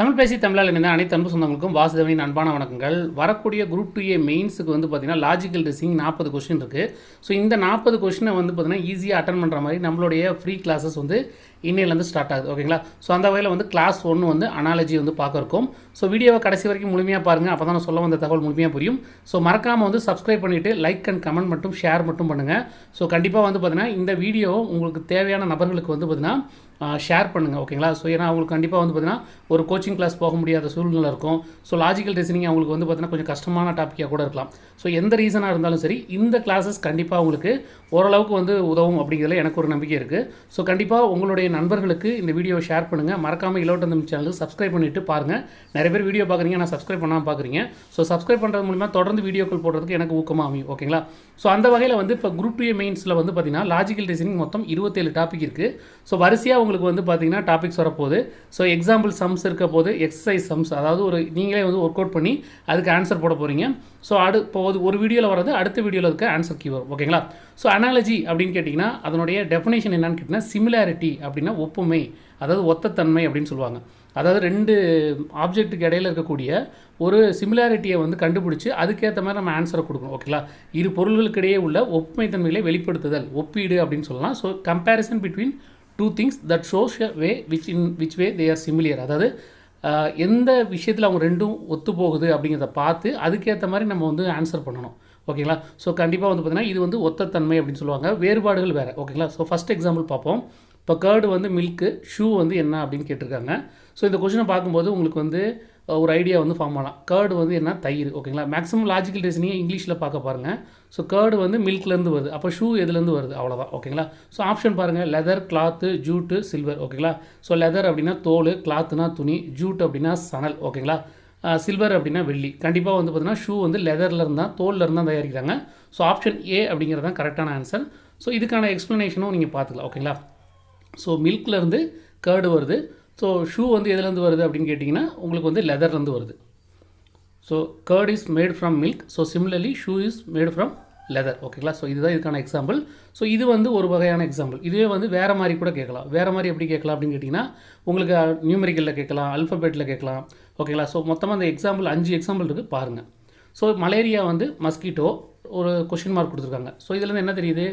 தமிழ் பேசி தமிழால் இணைந்த அனைத்து அன்பு சொந்தங்களுக்கும் வாசுதேவனின் அன்பான வணக்கங்கள். வரக்கூடிய குரூப் டூ ஏ மெயின்ஸுக்கு வந்து பார்த்தீங்கன்னா லாஜிக்கல் ரிசிங் நாற்பது கொஸ்டின் இருக்குது ஸோ இந்த நாற்பது கொஸ்டினை வந்து பார்த்தீங்கன்னா ஈஸியாக அட்டன் பண்ணுற மாதிரி நம்மளுடைய ஃப்ரீ கிளாஸஸ் வந்து இன்னிலேருந்து ஸ்டார்ட் ஆகுது. ஓகேங்களா ஸோ அந்த வகையில் வந்து கிளாஸ் ஒன்று வந்து அனாலஜி வந்து பார்க்க இருக்கும் ஸோ வீடியோவை கடைசி வரைக்கும் முழுமையாக பாருங்கள் அப்போ தான் நான் சொல்ல வந்த தகவல் முழுமையாக புரியும். ஸோ மறக்காமல் வந்து சப்ஸ்கிரைப் பண்ணிவிட்டு லைக் அண்ட் கமெண்ட் மட்டும் ஷேர் மட்டும் பண்ணுங்கள் ஸோ கண்டிப்பாக வந்து பார்த்தீங்கன்னா இந்த வீடியோ உங்களுக்கு தேவையான நபர்களுக்கு வந்து பார்த்தீங்கன்னா ஷேர் பண்ணுங்கள் ஓகேங்களா ஸோ ஏன்னா அவங்களுக்கு கண்டிப்பாக வந்து பார்த்தீங்கன்னா ஒரு கோச்சிங் கிளாஸ் போக முடியாத சூழ்நிலை இருக்கும். ஸோ லாஜிக்கல் ரீசனிங் அவங்களுக்கு வந்து பார்த்தீங்கன்னா கொஞ்சம் கஷ்டமான டாப்பிக்காக கூட இருக்கலாம். ஸோ எந்த ரீசனாக இருந்தாலும் சரி இந்த கிளாஸஸ் கண்டிப்பாக அவங்களுக்கு ஓரளவுக்கு வந்து உதவும் அப்படிங்கிறதுல எனக்கு ஒரு நம்பிக்கை இருக்குது ஸோ கண்டிப்பாக உங்களுடைய நண்பர்களுக்கு இந்த வீடியோவை ஷேர் பண்ணுங்கள் மறக்காமல் இலவட்டந்தம் சேனலுக்கு சப்ஸ்கிரைப் பண்ணிவிட்டு பாருங்கள் நிறைய பேர் வீடியோ பார்க்குறீங்க நான் சப்ஸ்கிரைப் பண்ணாமல் பார்க்குறீங்க. ஸோ சப்ஸ்கிரைப் பண்ணுறது மூலிமா தொடர்ந்து வீடியோக்கள் போடுறதுக்கு எனக்கு ஊக்கமாக அமையும் ஓகேங்களா ஸோ அந்த வகையில் வந்து இப்போ குரூப் டூ மெயின்ஸில் வந்து பார்த்தீங்கன்னா லாஜிக்கல் ரீசனிங் மொத்தம் இருபத்தேழு டாபிக் இருக்குது ஸோ வரிசையாக உங்களுக்கு வந்து பார்த்தீங்கன்னா டாபிக்ஸ் வரப்போகுது. ஸோ எக்ஸாம்பிள் சம்ஸ் இருக்க போது எக்ஸசைஸ் சம்ஸ் அதாவது ஒரு நீங்களே வந்து ஒர்க் அவுட் பண்ணி அதுக்கு ஆன்சர் போட போகிறீங்க ஸோ அடு இப்போ ஒரு- வீடியோவில் வரது அடுத்த வீடியோவில் இருக்க ஆன்சர் கீ வரும் ஓகேங்களா ஸோ அனாலஜி அப்படின்னு கேட்டிங்கன்னா அதனுடைய டெஃபினேஷன் என்னன்னு கேட்டிங்கன்னா சிமிலாரிட்டி அப்படின்னா ஒப்புமை அதாவது ஒத்தத்தன்மை அப்படின்னு சொல்லுவாங்க. அதாவது ரெண்டு ஆப்ஜெக்ட்டுக்கு இடையில இருக்கக்கூடிய ஒரு சிமிலாரிட்டியை வந்து கண்டுபிடிச்சி அதுக்கேற்ற மாதிரி நம்ம ஆன்சரை கொடுக்கணும் ஓகேங்களா இரு பொருள்களுக்கிடையே உள்ள ஒப்புமைத்தன்மைகளை வெளிப்படுத்துதல் ஒப்பீடு அப்படின்னு சொல்லலாம். So comparison between two things that shows way which in which way they are similar அதாவது எந்த விஷயத்தில் அவங்க ரெண்டும் ஒத்து போகுது அப்படிங்கிறத பார்த்து அதுக்கேற்ற மாதிரி நம்ம வந்து ஆன்சர் பண்ணணும் ஓகேங்களா ஸோ கண்டிப்பாக வந்து பார்த்தீங்கன்னா இது வந்து ஒத்தத்தன்மை அப்படின்னு சொல்லுவாங்க. வேறுபாடுகள் வேறு ஓகேங்களா ஸோ ஃபஸ்ட் எக்ஸாம்பிள் பார்ப்போம். இப்போ கேர்டு வந்து மில்க்கு ஷூ வந்து என்ன அப்படின்னு கேட்டிருக்காங்க. ஸோ இந்த கொஷினை பார்க்கும்போது உங்களுக்கு வந்து ஒரு ஐடியா வந்து ஃபார்ம் ஆகலாம். கேர்டு வந்து என்ன? தயிர் ஓகேங்களா மேக்ஸிமம் லாஜிக்கல் ரீசனிங்கே இங்கிலீஷில் பார்க்க பாருங்கள் ஸோ கேர்டு வந்து மில்க்லேருந்து வருது. அப்போ ஷூ எதுலேருந்து வருது? அவ்வளோதான் ஓகேங்களா ஸோ ஆப்ஷன் பாருங்கள் லெதர் கிளாத்து ஜூட்டு சில்வர் ஓகேங்களா ஸோ லெதர் அப்படின்னா தோல் கிளாத்துனா துணி ஜூட் அப்படின்னா சணல் ஓகேங்களா சில்வர் அப்படின்னா வெள்ளி. கண்டிப்பாக வந்து பார்த்தீங்கன்னா ஷூ வந்து லெதரில் இருந்தால் தோலில் இருந்தால் தயாரிக்கிறாங்க. ஸோ ஆப்ஷன் ஏ அப்படிங்கிறது தான் கரெக்டான ஆன்சர் ஸோ இதுக்கான எக்ஸ்ப்ளனேஷனும் நீங்கள் பார்த்துக்கலாம் ஓகேங்களா ஸோ மில்க்லேருந்து கேர்டு வருது. ஸோ ஷூ வந்து எதுலேருந்து வருது அப்படின்னு கேட்டிங்கன்னா உங்களுக்கு வந்து லெதர்லேருந்து வருது. So curd is made from milk so similarly shoe is made from leather ஓகேங்களா ஸோ இதுதான் இதுக்கான எக்ஸாம்பிள் ஸோ இது வந்து ஒரு வகையான எக்ஸாம்பிள் இதுவே வந்து வேறு மாதிரி கூட கேட்கலாம். வேறு மாதிரி எப்படி கேட்கலாம் அப்படின்னு கேட்டிங்கன்னா உங்களுக்கு நியூமெரிக்கலில் கேட்கலாம் அல்ஃபபெட்டில் கேட்கலாம். ஓகேங்களா ஸோ மொத்தமாக அந்த எக்ஸாம்பிள் அஞ்சு எக்ஸாம்பிள் இருக்குது பாருங்கள் ஸோ மலேரியா வந்து மஸ்கிட்டோ ஒரு கொஷின் மார்க் கொடுத்துருக்காங்க. ஸோ இதுலேருந்து என்ன தெரியுது?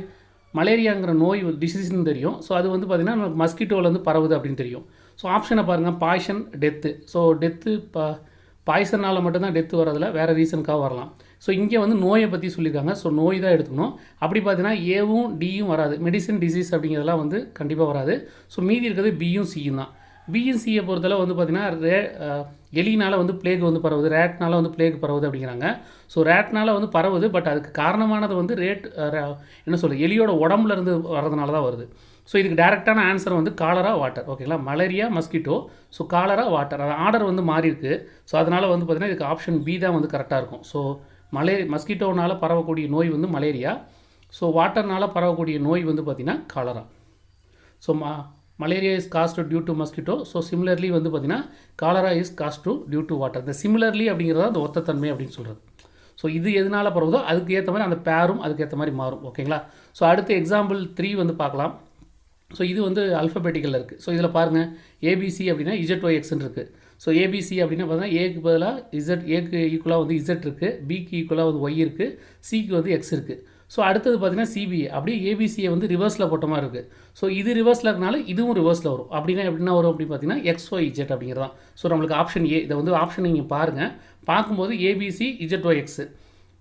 மலேரியாங்கிற நோய் டிசீஸ்னு தெரியும். ஸோ அது வந்து பார்த்திங்கன்னா நமக்கு மஸ்கிட்டோலேருந்து பரவுது அப்படின்னு தெரியும். ஸோ ஆப்ஷனை பாருங்கள் பாய்ஷன் டெத்து ஸோ டெத்து பா பாய்சனால் மட்டும்தான் டெத்து வரதில்ல வேறு ரீசனுக்காக வரலாம். ஸோ இங்கே வந்து நோயை பற்றி சொல்லியிருக்காங்க. ஸோ நோய் தான் எடுத்துக்கணும். அப்படி பார்த்தீங்கன்னா ஏவும் டியும் வராது. மெடிசன் டிசீஸ் அப்படிங்கிறதெல்லாம் வந்து கண்டிப்பாக வராது. ஸோ மீதி இருக்கிறது பியும் சியும் தான். பியும் சியை பொறுத்தளவு வந்து பார்த்திங்கன்னா ரே எலினால் வந்து பிளேக் வந்து பரவுது ரேட்னால் வந்து பிளேக் பரவுது அப்படிங்கிறாங்க. ஸோ ரேட்னால் வந்து பரவுது பட் அதுக்கு காரணமானது வந்து ரேட் என்ன சொல்கிறது எலியோட உடம்புல இருந்து வர்றதுனால தான் வருது. ஸோ இதுக்கு டேரெக்டான ஆன்சர் வந்து காலரா வாட்டர் ஓகேங்களா malaria mosquito so cholera water அது ஆர்டர் வந்து மாறி இருக்குது ஸோ அதனால் வந்து பார்த்திங்கன்னா இதுக்கு ஆப்ஷன் பி தான் வந்து கரெக்டாக இருக்கும். ஸோ மலே மஸ்கிட்டோனால் பரவக்கூடிய நோய் வந்து மலேரியா ஸோ வாட்டர்னால் பரவக்கூடிய நோய் வந்து பார்த்திங்கன்னா காலரா ஸோ மா malaria is caused due to mosquito so similarly வந்து பார்த்தீங்கன்னா cholera is caused to due to water இந்த சிமிலர்லி அப்படிங்கிறது அந்த ஒத்தத்தன்மை அப்படின்னு சொல்கிறது ஸோ இது எதனால் பரவுதோ அதுக்கு ஏற்ற மாதிரி அந்த பேரும் அதுக்கேற்ற மாதிரி மாறும். ஓகேங்களா ஸோ அடுத்து எக்ஸாம்பிள் த்ரீ வந்து பார்க்கலாம். ஸோ இது வந்து அல்ஃபபெட்டிக்கலில் இருக்குது ஸோ இதில் பாருங்கள் ஏபிசி அப்படின்னா இஜட் ஒய் எக்ஸ்ன்னு இருக்குது ஸோ ஏபிசி அப்படின்னா பார்த்தீங்கன்னா ஏக்கு பதிலாக இசட் ஏக்கு ஈக்குவலாக வந்து இசட் இருக்குது பிக்கு ஈக்குவலாக வந்து ஒய் இருக்குது சிக்கு வந்து எக்ஸ் இருக்குது ஸோ அடுத்தது பார்த்தீங்கன்னா சிபிஏ அப்படியே ஏபிசியை வந்து ரிவர்ஸில் போட்ட மாதிரி இருக்குது ஸோ இது ரிவர்ஸில் இருக்கனால இதுவும் ரிவர்ஸில் வரும். அப்படின்னா எப்படின்னா வரும் அப்படின்னு பார்த்தீங்கன்னா எக்ஸ்ஒய் இஜெட் அப்படிங்கிறதான். ஸோ நம்மளுக்கு ஆப்ஷன் ஏ இதை வந்து ஆப்ஷன் நீங்கள் பாருங்கள் பார்க்கும்போது ABC Z Y X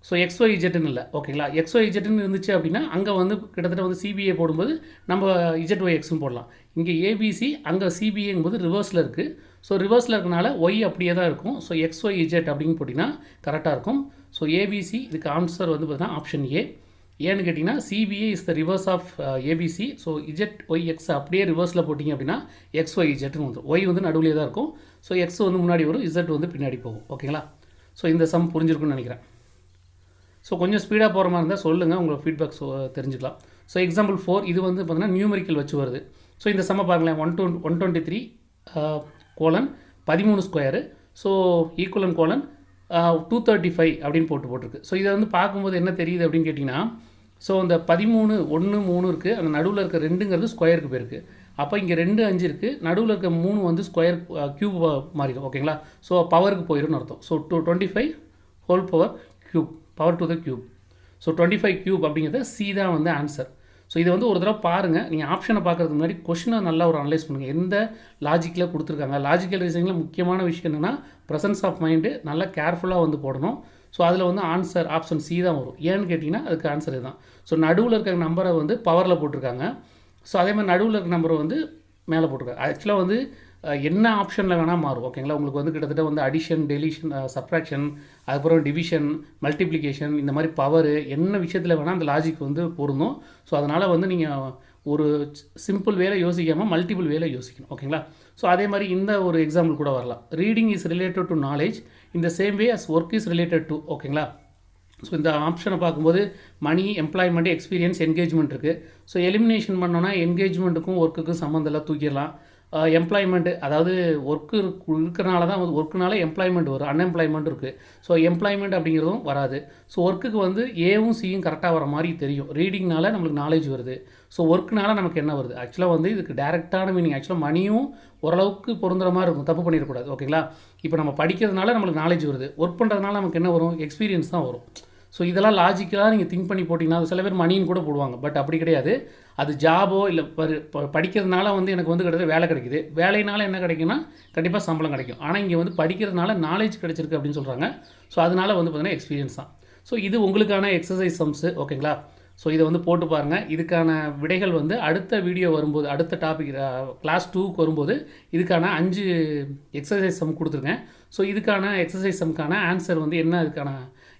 so XY இஜெட்னு இல்லை. ஓகேங்களா எக்ஸ்ஒய் இஜெட்னு இருந்துச்சு அப்படின்னா அங்கே வந்து கிட்டத்தட்ட வந்து சிபிஏ போடும்போது நம்ம இஜெட் ஒய் எக்ஸும் போடலாம். இங்கே ஏபிசி அங்கே சிபிஏங்கும்போது ரிவர்ஸில் இருக்குது ஸோ ரிவர்ஸில் இருக்கனால ஒய் அப்படியே தான் இருக்கும். ஸோ எக்ஸ்ஒய் இஜெட் அப்படின்னு போட்டிங்கன்னா கரெக்டாக இருக்கும். ஸோ ஏபிசி இதுக்கு ஆன்சர் வந்து பார்த்தீங்கன்னா ஆப்ஷன் ஏ ஏன்னு கேட்டிங்கன்னா CBA is the reverse of ABC so Z Y X அப்படியே ரிவர்ஸில் போட்டிங்க அப்படின்னா எக்ஸ் ஒய் இஜெட்னு வந்துடும் ஒய் வந்து நடுவில் தான் இருக்கும். ஸோ எக்ஸ் வந்து முன்னாடி வரும் இசட் வந்து பின்னாடி போகும். ஓகேங்களா ஸோ இந்த சம் புரிஞ்சிருக்குன்னு நினைக்கிறேன். ஸோ கொஞ்சம் ஸ்பீடாக போகிற மாதிரி இருந்தால் சொல்லுங்கள் உங்களை ஃபீட்பேக் தெரிஞ்சுக்கலாம். ஸோ எக்ஸாம்பிள் ஃபோர் இது வந்து பார்த்தீங்கன்னா நியூமெரிக்கல் வச்சு வருது. ஸோ இந்த சம்மை பாருங்களேன் one two one twenty three colon பதிமூணு square so ஈக்குவலன் colon two thirty five அப்படின்னு போட்டு போட்டிருக்கு. ஸோ இதை வந்து பார்க்கும்போது என்ன தெரியுது அப்படின்னு கேட்டிங்கன்னா ஸோ இந்த பதிமூணு ஒன்று மூணு இருக்குது அந்த நடுவில் இருக்க ரெண்டுங்கிறது ஸ்கொயருக்கு போயிருக்கு. அப்போ இங்கே ரெண்டு அஞ்சு இருக்குது நடுவில் இருக்க மூணு வந்து ஸ்கொயர் க்யூப் மாறிடும். ஓகேங்களா ஸோ பவருக்கு போயிடும்னு அர்த்தம் so two twenty five whole power cube power to the cube so twenty five cube அப்படிங்கிறது சி தான் வந்து ஆன்சர் ஸோ இதை வந்து ஒரு தடவை பாருங்கள் நீங்கள் ஆப்ஷனை பார்க்குறதுக்கு முன்னாடி கொஷினை நல்லா ஒரு அனலைஸ் பண்ணுங்கள் எந்த லாஜிக்கில் கொடுத்துருக்காங்க? லாஜிக்கல் ரீசனிங்கில் முக்கியமான விஷயம் என்னென்னா ப்ரெசன்ஸ் ஆஃப் மைண்டு நல்லா கேர்ஃபுல்லாக வந்து போடணும். ஸோ அதில் வந்து ஆன்சர் ஆப்ஷன் சி தான் வரும். ஏன்னு கேட்டிங்கன்னா அதுக்கு ஆன்சர் இதுதான் ஸோ நடுவில் இருக்கிற நம்பரை வந்து பவரில் போட்டிருக்காங்க. ஸோ அதே மாதிரி நடுவில் இருக்கிற நம்பரை வந்து மேலே போட்டிருக்காங்க. ஆக்சுவலாக வந்து என்ன ஆப்ஷனில் வேணால் மாறும். ஓகேங்களா உங்களுக்கு வந்து கிட்டத்தட்ட வந்து அடிஷன் டெலிஷன் சப்ராக்ஷன் அதுக்கப்புறம் டிவிஷன் மல்டிப்ளிகேஷன் இந்த மாதிரி பவர் என்ன விஷயத்தில் வேணால் அந்த லாஜிக் வந்து பொருந்தும். ஸோ அதனால் வந்து நீங்கள் ஒரு சிம்பிள் வேலை யோசிக்காமல் மல்டிபிள் வேலை யோசிக்கணும். ஓகேங்களா ஸோ அதே மாதிரி இந்த ஒரு எக்ஸாம்பிள் கூட வரலாம். Reading is related to knowledge இந்த same way as work is related to ஓகேங்களா ஸோ இந்த ஆப்ஷனை பார்க்கும்போது மணி எம்ப்ளாய்மெண்ட் எக்ஸ்பீரியன்ஸ் என்கேஜ்மெண்ட் இருக்குது ஸோ எலிமினேஷன் பண்ணோன்னா என்கேஜ்மெண்ட்டுக்கும் ஒர்க்குக்கும் சம்மந்தம் எல்லாம் தூக்கிடலாம். எம்ப்ளாய்மெண்ட்டு அதாவது ஒர்க்கு இருக்கிறனால தான் வந்து ஒர்க்குனால எம்ப்ளாய்மெண்ட் வரும் அன்எம்ப்ளாய்மெண்ட் இருக்குது ஸோ எம்ப்ளாய்மெண்ட் அப்படிங்கிறதும் வராது. ஸோ ஒர்க்குக்கு வந்து ஏவும் சியும் கரெக்டாக வர மாதிரி தெரியும். ரீடிங்னால நம்மளுக்கு நாலேஜ் வருது. ஸோ ஒர்க்குனால நமக்கு என்ன வருது? ஆக்சுவலாக வந்து இதுக்கு டேரெக்டான மீனிங் ஆக்சுவலாக மணியும் ஓரளவுக்கு பொருந்துற மாதிரி இருக்கும். தப்பு பண்ணிடக்கூடாது. ஓகேங்களா இப்போ நம்ம படிக்கிறதுனால நம்மளுக்கு நாலேஜ் வருது. ஒர்க் பண்ணுறதுனால நமக்கு என்ன வரும்? எக்ஸ்பீரியன்ஸ் தான் வரும். ஸோ இதெல்லாம் லாஜிக்கலாக நீங்கள் திங்க் பண்ணி போட்டிங்கன்னா அது சில பேர் மணின்னு கூட போடுவாங்க. பட் அப்படி கிடையாது. அது ஜாபோ இல்லை படிக்கிறதுனால வந்து எனக்கு வந்து கிட்டத்தட்ட வேலை கிடைக்குது. வேலையினால என்ன கிடைக்குன்னா கண்டிப்பாக சம்பளம் கிடைக்கும். ஆனால் இங்கே வந்து படிக்கிறதுனால நாலேஜ் கிடைச்சிருக்கு அப்படின்னு சொல்கிறாங்க ஸோ அதனால வந்து பார்த்திங்கன்னா எக்ஸ்பீரியன்ஸ் தான். ஸோ இது உங்களுக்கான எக்ஸசைஸ் சம்ஸு ஓகேங்களா ஸோ இதை வந்து போட்டு பாருங்கள் இதுக்கான விடைகள் வந்து அடுத்த வீடியோ வரும்போது அடுத்த டாபிக் கிளாஸ் டூக்கு வரும்போது இதுக்கான அஞ்சு எக்ஸசைஸ் சம் கொடுத்துருக்கேன். ஸோ இதுக்கான எக்ஸசைஸ் சம்க்கான ஆன்சர் வந்து என்ன? இதுக்கான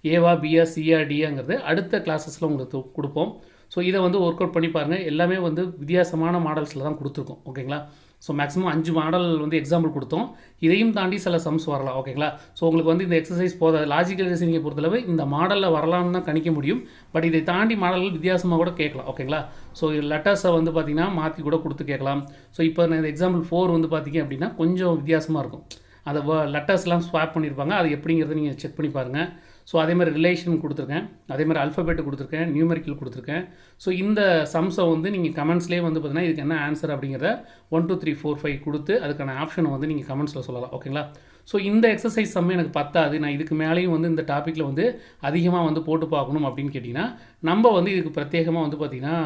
ஏவா பிஆ சிஆ டிஆங்கிறது அடுத்த கிளாஸஸில் உங்களுக்கு கொடுப்போம். ஸோ இதை வந்து ஒர்க் அவுட் பண்ணி பாருங்கள் எல்லாமே வந்து வித்தியாசமான மாடல்ஸில் தான் கொடுத்துருக்கோம். ஓகேங்களா ஸோ மேக்ஸிமம் அஞ்சு மாடல் வந்து எக்ஸாம்பிள் கொடுத்தோம். இதையும் தாண்டி சில சம்ஸ் வரலாம் ஓகேங்களா ஸோ உங்களுக்கு வந்து இந்த எக்ஸசைஸ் போதாது. லாஜிக்கல் ரீசனிங்கை பொறுத்தளவு இந்த மாடலில் வரலாம்னு தான் கணிக்க முடியும். பட் இதை தாண்டி மாடல் வித்தியாசமாக கூட கேட்கலாம் ஓகேங்களா ஸோ லெட்டர்ஸை வந்து பார்த்தீங்கன்னா மாற்றி கூட கொடுத்து கேட்கலாம். ஸோ இப்போ நான் இந்த எக்ஸாம்பிள் ஃபோர் வந்து பார்த்தீங்க அப்படின்னா கொஞ்சம் வித்தியாசமாக இருக்கும். அந்த லெட்டர்ஸ்லாம் ஸ்வாப் பண்ணியிருப்பாங்க அது எப்படிங்கிறத நீங்கள் செக் பண்ணி பாருங்கள் ஸோ அதே மாதிரி ரிலேஷன் கொடுத்துருக்கேன். அதே மாதிரி அல்ஃபபெட் கொடுத்துருக்கேன் நியூமெரிக்கல் கொடுத்துருக்கேன். ஸோ இந்த சம்ஸை வந்து நீங்கள் கமெண்ட்ஸ்லேயே வந்து பார்த்தீங்கன்னா இதுக்கு என்ன ஆன்சர் அப்படிங்கிறத one two three four five கொடுத்து அதுக்கான ஆப்ஷனை வந்து நீங்கள் கமெண்ட்ஸில் சொல்லலாம். ஓகேங்களா ஸோ இந்த எக்ஸசைஸ் சம்மே எனக்கு பத்தாது. நான் இதுக்கு மேலேயும் வந்து இந்த டாப்பிக்கில் வந்து அதிகமாக வந்து போட்டு பார்க்கணும் அப்படின்னு கேட்டிங்கன்னா நம்ம வந்து இதுக்கு பிரத்யேகமாக வந்து பார்த்திங்கன்னா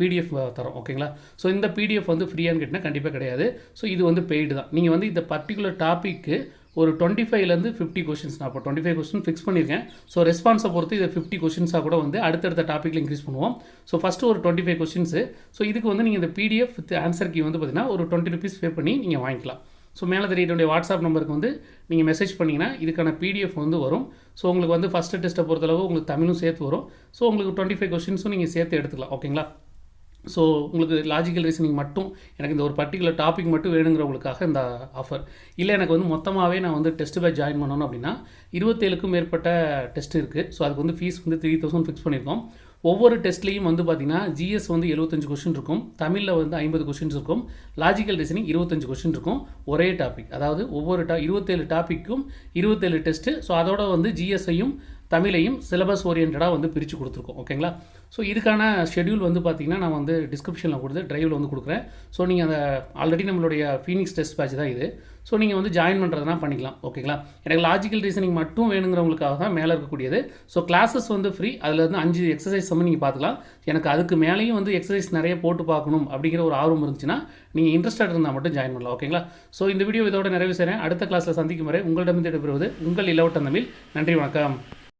பிடிஎஃப் தரோம். ஓகேங்களா ஸோ இந்த பிடிஎஃப் வந்து ஃப்ரீயான்னு கேட்டிங்கன்னா கண்டிப்பாக கிடையாது. ஸோ இது வந்து பெய்டு தான். நீங்கள் வந்து இந்த பர்டிகுலர் டாப்பிக்கு ஒரு டுவெண்ட்டி ஃபைவ்லேருந்து ஃபிஃப்டி கொஷின்ஸ் நான் இப்போ டுவெண்ட்டி ஃபைவ் கொஸ்டின் ஃபிக்ஸ் பண்ணியிருக்கேன் ஸோ ரெஸ்பான்ஸை பொறுத்து இதை ஃபிஃப்டி கொஷின்ஸாக கூட வந்து அடுத்தடுத்த டாப்பிக்கில் இன்க்ரீஸ் பண்ணுவோம். ஸோ ஃபஸ்ட்டு ஒரு டுவெண்ட்டி ஃபைவ் கொஸ்டின்ஸு ஸோ இதுக்கு வந்து நீங்கள் இந்த பிடிஎஃப் வித் ஆன்சர் கீ வந்து பார்த்தீங்கன்னா ஒரு டுவெண்ட்டி ருபீஸ் பே பண்ணி நீங்கள் வாங்கிக்கலாம். ஸோ மேலே தெரியக்கூடிய வாட்ஸ்அப் நம்பருக்கு வந்து நீங்கள் மெசேஜ் பண்ணிங்கன்னா இதுக்கான பிடிஎஃப் வந்து வரும். ஸோ உங்களுக்கு வந்து ஃபஸ்ட்டு டெஸ்ட்டை பொறுத்தளவு உங்களுக்கு தமிழும் சேர்த்து வரும். ஸோ உங்களுக்கு டுவெண்ட்டி ஃபைவ் கொஷின்ஸும் நீங்கள் சேர்த்து எடுத்துக்கலாம். ஓகேங்களா ஸோ உங்களுக்கு லாஜிக்கல் ரீசனிங் மட்டும் எனக்கு இந்த ஒரு பர்டிகுலர் டாபிக் மட்டும் வேணுங்கிறவங்களுக்காக இந்த ஆஃபர் இல்லை எனக்கு வந்து மொத்தமாகவே நான் வந்து டெஸ்ட்டு பேட்ச் ஜாயின் பண்ணணும் அப்படின்னா இருபத்தேழுக்கும் மேற்பட்ட டெஸ்ட் இருக்குது ஸோ அதுக்கு வந்து ஃபீஸ் வந்து த்ரீ தௌசண்ட் ஃபிக்ஸ் பண்ணியிருக்கோம். ஒவ்வொரு டெஸ்ட்லேயும் வந்து பார்த்திங்கன்னா ஜிஎஸ் வந்து எழுபத்தஞ்சு கொஷின் இருக்கும். தமிழில் வந்து ஐம்பது கொஷின்ஸ் இருக்கும். லாஜிக்கல் ரீசனிங் இருபத்தஞ்சு கொஷின் இருக்கும். ஒரே டாபிக் அதாவது ஒவ்வொரு டா இருபத்தேழு டாப்பிக்கும் இருபத்தேழு டெஸ்ட்டு ஸோ அதோட வந்து ஜிஎஸ்ஐயும் தமிழையும் சிலபஸ் ஓரியன்டாக வந்து பிரித்து கொடுத்துருக்கோம் ஓகேங்களா ஸோ இதுக்கான ஷெட்யூல் வந்து பார்த்தீங்கன்னா நான் வந்து டிஸ்கிரிப்ஷனில் கொடுத்து ட்ரைவில் வந்து கொடுக்குறேன். ஸோ நீங்கள் அந்த ஆல்ரெடி நம்மளுடைய ஃபீனிக்ஸ் டெஸ்ட் பேட்ச் தான் இது. ஸோ நீங்கள் வந்து ஜாயின் பண்ணுறதுனா பண்ணிக்கலாம் ஓகேங்களா எனக்கு லாஜிக்கல் ரீசனிங் மட்டும் வேணுங்கிறவங்களுக்காக தான் மேலே இருக்கக்கூடியது. ஸோ கிளாஸஸ் வந்து ஃப்ரீ அதில் வந்து அஞ்சு எக்ஸசைஸ் வந்து நீங்கள் பார்த்துக்கலாம் எனக்கு அதுக்கு மேலேயும் வந்து எக்ஸசைஸ் நிறைய போட்டு பார்க்கணும் அப்படிங்கிற ஒரு ஆர்வம் இருந்துச்சுன்னா நீங்கள் இன்ட்ரெஸ்டாக இருந்தால் மட்டும் ஜாயின் பண்ணலாம் ஓகேங்களா ஸோ இந்த வீடியோ இதோட நிறைவு செய்கிறேன் அடுத்த கிளாஸில் சந்திக்கும் வரை உங்களிடமிருந்து எடுப்பது உங்கள் இலவட்டம் தமிழ். நன்றி வணக்கம்.